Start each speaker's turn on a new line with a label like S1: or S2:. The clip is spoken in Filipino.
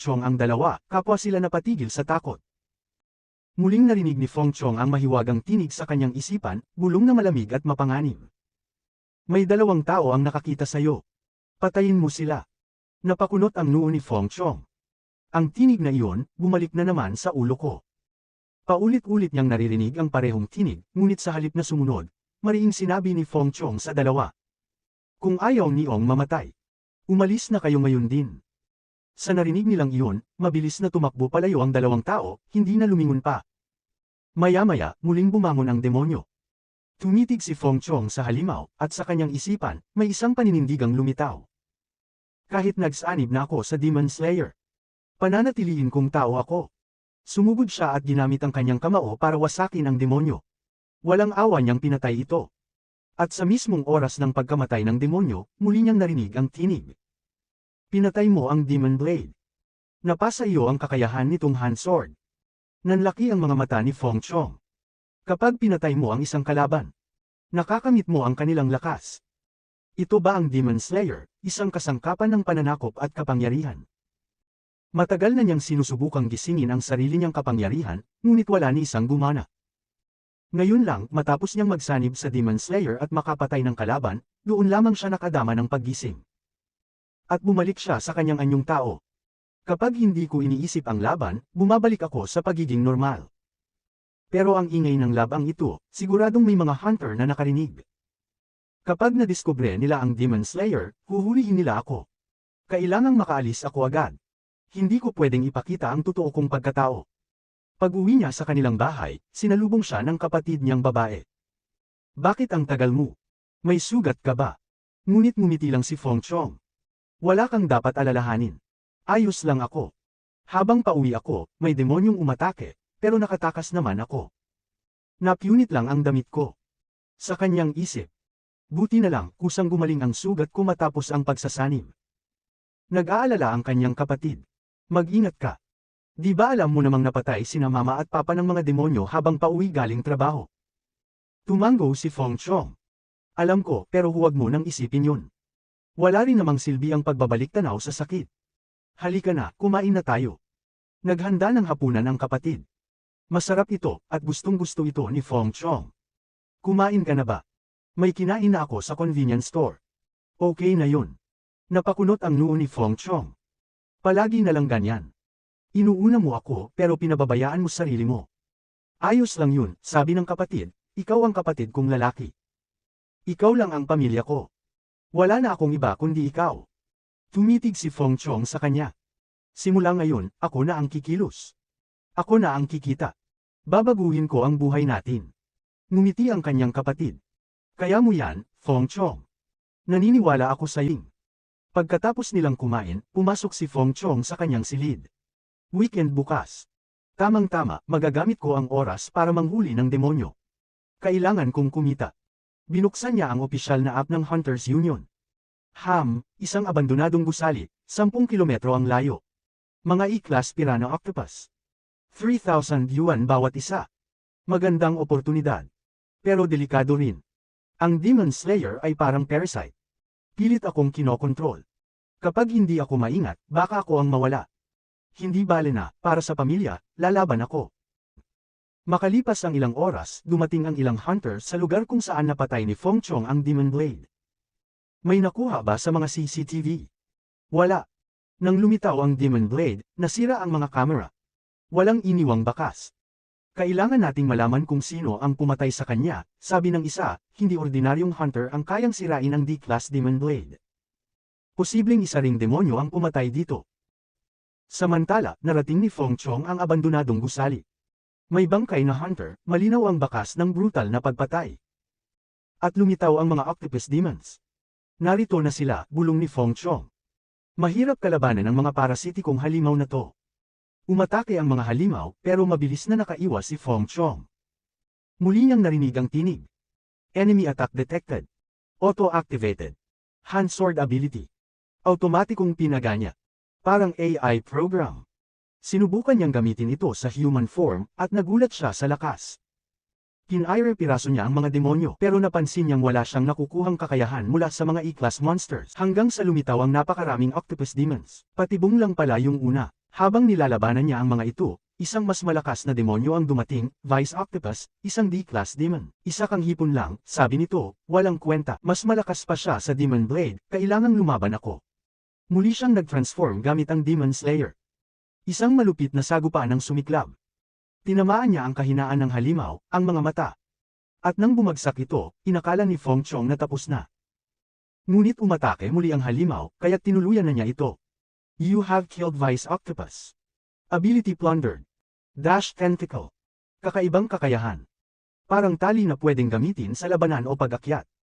S1: Chong ang dalawa, kapwa sila napatigil sa takot. Muling narinig ni Fong Chong ang mahiwagang tinig sa kanyang isipan, bulong na malamig at mapanganib. May dalawang tao ang nakakita sayo. Patayin mo sila. Napakunot ang noo ni Fong Chong. Ang tinig na iyon, bumalik na naman sa ulo ko. Paulit-ulit niyang naririnig ang parehong tinig, ngunit sa halip na sumunod, mariing sinabi ni Fong Chong sa dalawa. Kung ayaw ni Ong mamatay, umalis na kayo ngayon din. Sa narinig nilang iyon, mabilis na tumakbo palayo ang dalawang tao, hindi na lumingon pa. Maya-maya, muling bumangon ang demonyo. Tumitig si Fong Chong sa halimaw, at sa kanyang isipan, may isang paninindigang lumitaw. Kahit nagsanib na ako sa Demon Slayer. Pananatiliin kong tao ako. Sumugod siya at ginamit ang kanyang kamao para wasakin ang demonyo. Walang awa niyang pinatay ito. At sa mismong oras ng pagkamatay ng demonyo, muli niyang narinig ang tinig. Pinatay mo ang Demon Blade. Napasa iyo ang kakayahan nitong hand sword. Nanlaki ang mga mata ni Fong Chong. Kapag pinatay mo ang isang kalaban, nakakamit mo ang kanilang lakas. Ito ba ang Demon Slayer, isang kasangkapan ng pananakop at kapangyarihan? Matagal na niyang sinusubukang gisingin ang sarili niyang kapangyarihan, ngunit wala ni isang gumana. Ngayon lang, matapos niyang magsanib sa Demon Slayer at makapatay ng kalaban, doon lamang siya nakadama ng paggising. At bumalik siya sa kanyang anyong tao. Kapag hindi ko iniisip ang laban, bumabalik ako sa pagiging normal. Pero ang ingay ng labang ito, siguradong may mga hunter na nakarinig. Kapag nadiskubre nila ang Demon Slayer, huhulihin nila ako. Kailangang makaalis ako agad. Hindi ko pwedeng ipakita ang totoo kong pagkatao. Pag-uwi niya sa kanilang bahay, sinalubong siya ng kapatid niyang babae. Bakit ang tagal mo? May sugat ka ba? Ngunit ngumiti lang si Fong Chong. Wala kang dapat alalahanin. Ayos lang ako. Habang pauwi ako, may demonyong umatake, pero nakatakas naman ako. Napunit lang ang damit ko. Sa kanyang isip. Buti na lang, kusang gumaling ang sugat ko matapos ang pagsasanib. Nag-aalala ang kanyang kapatid. Mag-ingat ka. Di ba alam mo namang napatay sina mama at papa ng mga demonyo habang pauwi galing trabaho? Tumango si Fong Chong. Alam ko, pero huwag mo nang isipin yun. Wala rin namang silbi ang pagbabalik tanaw sa sakit. Halika na, kumain na tayo. Naghanda ng hapunan ang kapatid. Masarap ito, at gustong gusto ito ni Fong Chong. Kumain ka na ba? May kinain na ako sa convenience store. Okay na yun. Napakunot ang noo ni Fong Chong. Palagi na lang ganyan. Inuuna mo ako, pero pinababayaan mo sarili mo. Ayos lang yun, sabi ng kapatid, ikaw ang kapatid kong lalaki. Ikaw lang ang pamilya ko. Wala na akong iba kundi ikaw. Tumitig si Fong Chong sa kanya. Simula ngayon, ako na ang kikilos. Ako na ang kikita. Babaguhin ko ang buhay natin. Ngumiti ang kanyang kapatid. Kaya mo yan, Fong Chong. Naniniwala ako sa iyong. Pagkatapos nilang kumain, pumasok si Fong Chong sa kanyang silid. Weekend bukas. Tamang-tama, magagamit ko ang oras para manghuli ng demonyo. Kailangan kong kumita. Binuksan niya ang opisyal na app ng Hunters Union. Ham, isang abandonadong gusali, 10 kilometro ang layo. Mga E-class piranha octopus. 3,000 yuan bawat isa. Magandang oportunidad. Pero delikado rin. Ang Demon Slayer ay parang parasite. Pilit akong kinokontrol. Kapag hindi ako maingat, baka ako ang mawala. Hindi bale na, para sa pamilya, lalaban ako. Makalipas ang ilang oras, dumating ang ilang hunter sa lugar kung saan napatay ni Fong Chong ang Demon Blade. May nakuha ba sa mga CCTV? Wala. Nang lumitaw ang Demon Blade, nasira ang mga kamera. Walang iniwang bakas. Kailangan nating malaman kung sino ang pumatay sa kanya, sabi ng isa, hindi ordinaryong hunter ang kayang sirain ang D-Class Demon Blade. Posibleng isa ring demonyo ang pumatay dito. Samantala, narating ni Fong Chong ang abandonadong gusali. May bangkay na hunter, malinaw ang bakas ng brutal na pagpatay. At lumitaw ang mga octopus demons. Narito na sila, bulong ni Fong Chong. Mahirap kalabanan ang mga parasitikong halimaw na to. Umatake ang mga halimaw, pero mabilis na nakaiwas si Fong Chong. Muli niyang narinig ang tinig. Enemy attack detected. Auto-activated. Hand sword ability. Automatikong pinaganya. Parang AI program. Sinubukan niyang gamitin ito sa human form, at nagulat siya sa lakas. Kinaire piraso niya ang mga demonyo, pero napansin niyang wala siyang nakukuhang kakayahan mula sa mga E-class monsters, hanggang sa lumitaw ang napakaraming octopus demons. Patibong lang pala yung una. Habang nilalabanan niya ang mga ito, isang mas malakas na demonyo ang dumating, Vice Octopus, isang D-class demon. Isa kang hipon lang, sabi nito, walang kwenta. Mas malakas pa siya sa Demon Blade, kailangang lumaban ako. Muli siyang nag-transform gamit ang Demon Slayer. Isang malupit na sagupaan ang sumiklab. Tinamaan niya ang kahinaan ng halimaw, ang mga mata. At nang bumagsak ito, inakala ni Fong Chong na tapos na. Ngunit umatake muli ang halimaw, kaya tinuluyan na niya ito. You have killed Vice Octopus. Ability plundered. Dash tentacle. Kakaibang kakayahan. Parang tali na pwedeng gamitin sa labanan o pag-akyat.